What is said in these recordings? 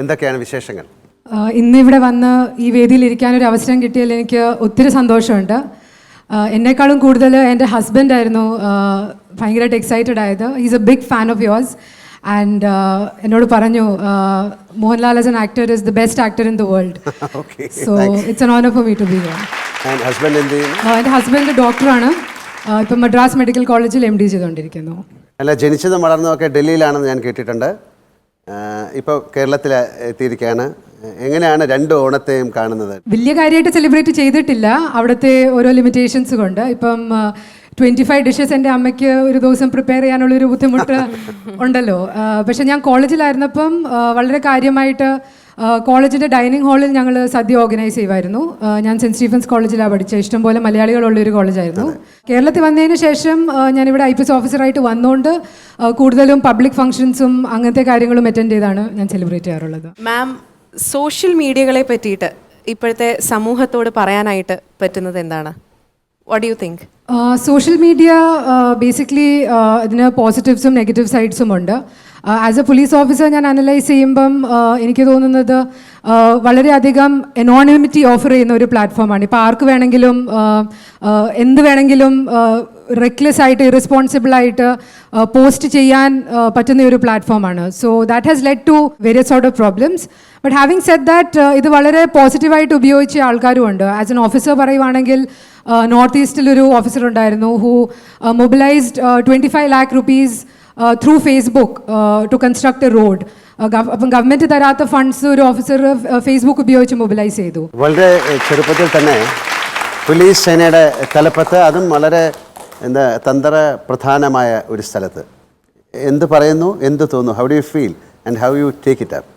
എന്തൊക്കെയാണ് വിശേഷങ്ങൾ? ഇന്ന് ഇവിടെ വന്ന് ഈ വേദിയിൽ ഇരിക്കാൻ ഒരു അവസരം കിട്ടിയതിൽ എനിക്ക് ഒത്തിരി സന്തോഷമുണ്ട്. എന്നെക്കാളും കൂടുതൽ എന്റെ ഹസ്ബൻഡായിരുന്നു ഭയങ്കരമായിട്ട് എക്സൈറ്റഡ് ആയത്. Is a big fan of yours and എന്നോട് പറഞ്ഞു Mohanlal as an actor is the best actor in the world so it's an honour for me to be എന്റെ ഹസ്ബൻഡ് ഡോക്ടറാണ് ഇപ്പം മദ്രാസ് മെഡിക്കൽ കോളേജിൽ എം ഡി ചെയ്തുകൊണ്ടിരിക്കുന്നു. അല്ല ജനിച്ചതും വളർന്നതൊക്കെ ഡൽഹിയിലാണെന്ന് ഞാൻ കേട്ടിട്ടുണ്ട്. ഇപ്പോൾ കേരളത്തിൽ എത്തിയിരിക്കുകയാണ്. എങ്ങനെയാണ് രണ്ട് ഓണത്തെയും കാണുന്നത്? വലിയ കാര്യമായിട്ട് സെലിബ്രേറ്റ് ചെയ്തിട്ടില്ല. അവിടുത്തെ ഓരോ ലിമിറ്റേഷൻസ് കൊണ്ട്. ഇപ്പം ട്വന്റി ഫൈവ് ഡിഷസ് എന്റെ അമ്മയ്ക്ക് ഒരു ദിവസം പ്രിപ്പയർ ചെയ്യാനുള്ളൊരു ബുദ്ധിമുട്ട് ഉണ്ടല്ലോ. പക്ഷേ ഞാൻ കോളേജിലായിരുന്നപ്പം വളരെ കാര്യമായിട്ട് കോളേജിന്റെ ഡൈനിങ് ഹാളിൽ ഞങ്ങൾ സദ്യ ഓർഗനൈസ് ചെയ്യുമായിരുന്നു ഞാൻ സെന്റ് സ്റ്റീഫൻസ് കോളേജിലാണ് പഠിച്ചത് ഇഷ്ടംപോലെ മലയാളികളുള്ള ഒരു കോളേജായിരുന്നു. കേരളത്തിൽ വന്നതിന് ശേഷം ഞാനിവിടെ ഐ പി എസ് ഓഫീസറായിട്ട് വന്നുകൊണ്ട് കൂടുതലും പബ്ലിക് ഫംഗ്ഷൻസും അങ്ങനത്തെ കാര്യങ്ങളും അറ്റൻഡ് ചെയ്താണ് ഞാൻ സെലിബ്രേറ്റ് ചെയ്യാറുള്ളത്. മാം സോഷ്യൽ മീഡിയകളെ പറ്റിയിട്ട് ഇപ്പോഴത്തെ സമൂഹത്തോട് പറയാനായിട്ട് പറ്റുന്നത് എന്താണ്? What you think social media basically ഇതിന് പോസിറ്റീവ്സും നെഗറ്റീവ് സൈഡ്സും ഉണ്ട്. ആസ് എ പോലീസ് ഓഫീസർ ഞാൻ അനലൈസ് ചെയ്യുമ്പം എനിക്ക് തോന്നുന്നത് വളരെയധികം എനോണിമിറ്റി ഓഫർ ചെയ്യുന്ന ഒരു പ്ലാറ്റ്ഫോമാണ് ഇപ്പോൾ ആർക്ക് വേണമെങ്കിലും എന്ത് വേണമെങ്കിലും റെക്ലെസ് ആയിട്ട് ഇറസ്പോൺസിബിൾ ആയിട്ട് പോസ്റ്റ് ചെയ്യാൻ പറ്റുന്ന ഒരു പ്ലാറ്റ്ഫോമാണ് so that has led to various sort of problems but having said that ഇത് വളരെ പോസിറ്റീവായിട്ട് ഉപയോഗിച്ച ആൾക്കാരും ഉണ്ട്. ആസ് എൻ ഓഫീസർ പറയുവാണെങ്കിൽ നോർത്ത് ഈസ്റ്റിൽ ഒരു ഓഫീസർ ഉണ്ടായിരുന്നു who mobilised twenty five lakh rupees through Facebook to construct a road അപ്പം ഗവൺമെന്റ് തരാത്ത ഫണ്ട്സ് ഒരു ഓഫീസർ ഫേസ്ബുക്ക് ഉപയോഗിച്ച് മൊബിലൈസ് ചെയ്തു. വളരെ ചെറുപ്പത്തിൽ തന്നെ പോലീസ് സേനയുടെ തലപ്പത്ത് അതും വളരെ എന്താ തന്ത്ര പ്രധാനമായ ഒരു സ്ഥലത്ത്. എന്ത് പറയുന്നു? എന്ത് തോന്നുന്നു? How do you feel and how you take it up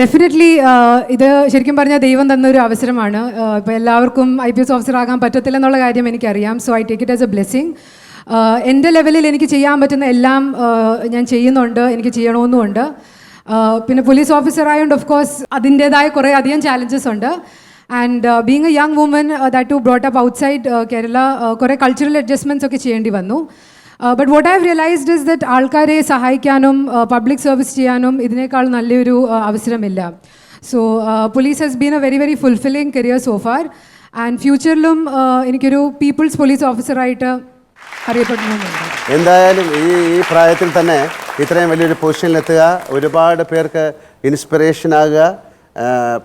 definitely ഇത് ശരിക്കും പറഞ്ഞാൽ ദൈവം തന്ന ഒരു അവസരമാണ് ഇപ്പോൾ എല്ലാവർക്കും ഐ പി എസ് ഓഫീസർ ആകാൻ പറ്റത്തില്ലെന്നുള്ള കാര്യം എനിക്കറിയാം. So I take it as a blessing എന്റെ ലെവലിൽ എനിക്ക് ചെയ്യാൻ പറ്റുന്ന എല്ലാം ഞാൻ ചെയ്യുന്നുണ്ട് എനിക്ക് ചെയ്യണമെന്നുമുണ്ട്. പിന്നെ പോലീസ് ഓഫീസർ ആയതുകൊണ്ട് ഓഫ് കോഴ്സ് അതിന്റേതായ കുറേ അധികം ചാലഞ്ചസ് ഉണ്ട്. And being a young woman that to brought up outside Kerala കുറേ കൾച്ചറൽ അഡ്ജസ്റ്റ്മെന്റ്സ് ഒക്കെ ചെയ്യേണ്ടി വന്നു. But what I have realised is that ആൾക്കാരെ സഹായിക്കാനും പബ്ലിക് സർവീസ് ചെയ്യാനും ഇതിനേക്കാൾ നല്ലൊരു അവസരമില്ല. So police has been a very very fulfilling career so far and ഫ്യൂച്ചറിലും എനിക്കൊരു പീപ്പിൾസ് പോലീസ് ഓഫീസറായിട്ട് എന്തായാലും ഈ ഈ പ്രായത്തിൽ തന്നെ ഇത്രയും വലിയൊരു പൊസിഷനിലെത്തുക ഒരുപാട് പേർക്ക് ഇൻസ്പിറേഷൻ ആകുക.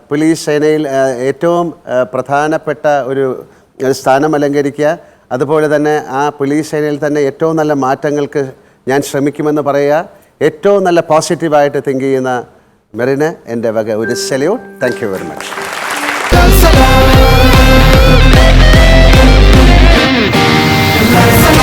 പോലീസ് സേനയിൽ ഏറ്റവും പ്രധാനപ്പെട്ട ഒരു സ്ഥാനം അലങ്കരിക്കുക. അതുപോലെ തന്നെ ആ പോലീസ് സേനയിൽ തന്നെ ഏറ്റവും നല്ല മാറ്റങ്ങൾക്ക് ഞാൻ ശ്രമിക്കുമെന്ന് പറയുക. ഏറ്റവും നല്ല പോസിറ്റീവായിട്ട് തിങ്ക് ചെയ്യുന്ന മെറിന് എന്റെ വക ഒരു salute thank you very much Salute.